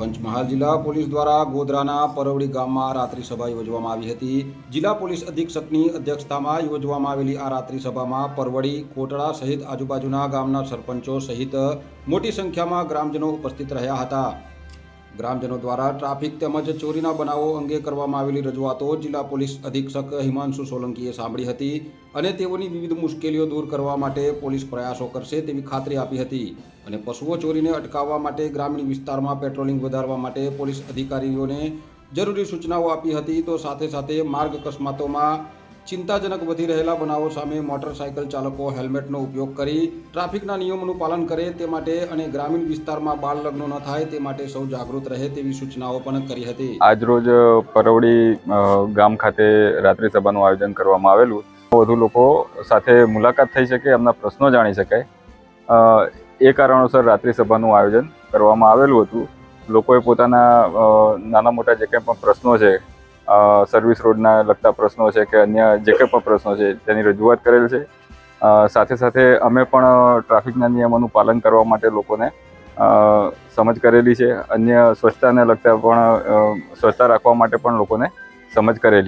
પંચમહાલ જિલ્લા પોલીસ દ્વારા ગોધરાના પરવડી ગામમાં રાત્રિ સભા યોજવામાં આવી હતી. જિલ્લા પોલીસ અધિક્ષકની અધ્યક્ષતામાં યોજવામાં આવેલી આ રાત્રિ સભામાં પરવડી, કોટડા સહિત આજુબાજુના ગામના સરપંચો સહિત મોટી સંખ્યામાં ગ્રામજનો ઉપસ્થિત રહ્યા હતા. ગ્રામજનો દ્વારા ટ્રાફિક તેમજ ચોરીના બનાવો અંગે કરવામાં આવેલી રજૂઆતો જિલ્લા પોલીસ અધિક્ષક હિમાંશુ સોલંકીએ સાંભળી હતી અને તેઓની વિવિધ મુશ્કેલીઓ દૂર કરવા માટે પોલીસ પ્રયાસો કરશે તેવી ખાતરી આપી હતી. અને પશુઓ ચોરીને અટકાવવા માટે ગ્રામીણ વિસ્તારમાં પેટ્રોલિંગ વધારવા માટે પોલીસ અધિકારીઓને જરૂરી સૂચનાઓ આપી હતી. તો સાથે સાથે માર્ગ અકસ્માતોમાં ચિંતાજનક વધી રહેલા બનાવો સામે મોટરસાયકલ ચાલકો હેલ્મેટનો ઉપયોગ કરી ટ્રાફિકના નિયમોનું પાલન કરે તે માટે અને ગ્રામીણ વિસ્તારમાં બાળ લગ્નો ન થાય તે માટે સૌ જાગૃત રહે તેવી સૂચનાઓ પણ કરી હતી. આજરોજ પરવડી ગામ ખાતે રાત્રિ સભાનું આયોજન કરવામાં આવેલું. વધુ લોકો સાથે મુલાકાત થઈ શકે, એમના પ્રશ્નો જાણી શકાય. એ કારણોસર રાત્રિ સભાનું આયોજન કરવામાં આવેલું હતું. લોકોએ પોતાના નાના મોટા જે કંઈ પણ પ્રશ્નો છે સર્વિસ રોડના લગતા પ્રશ્નો છે કે અન્ય જે કંઈ પણ પ્રશ્નો છે, તેની રજૂઆત કરેલ છે. સાથે સાથે અમે પણ ટ્રાફિકના નિયમોનું પાલન કરવા માટે લોકોને સમજ કરેલી છે. અન્ય સ્વચ્છતાને લગતા પણ સ્વચ્છતા રાખવા માટે પણ લોકોને સમજ કરેલી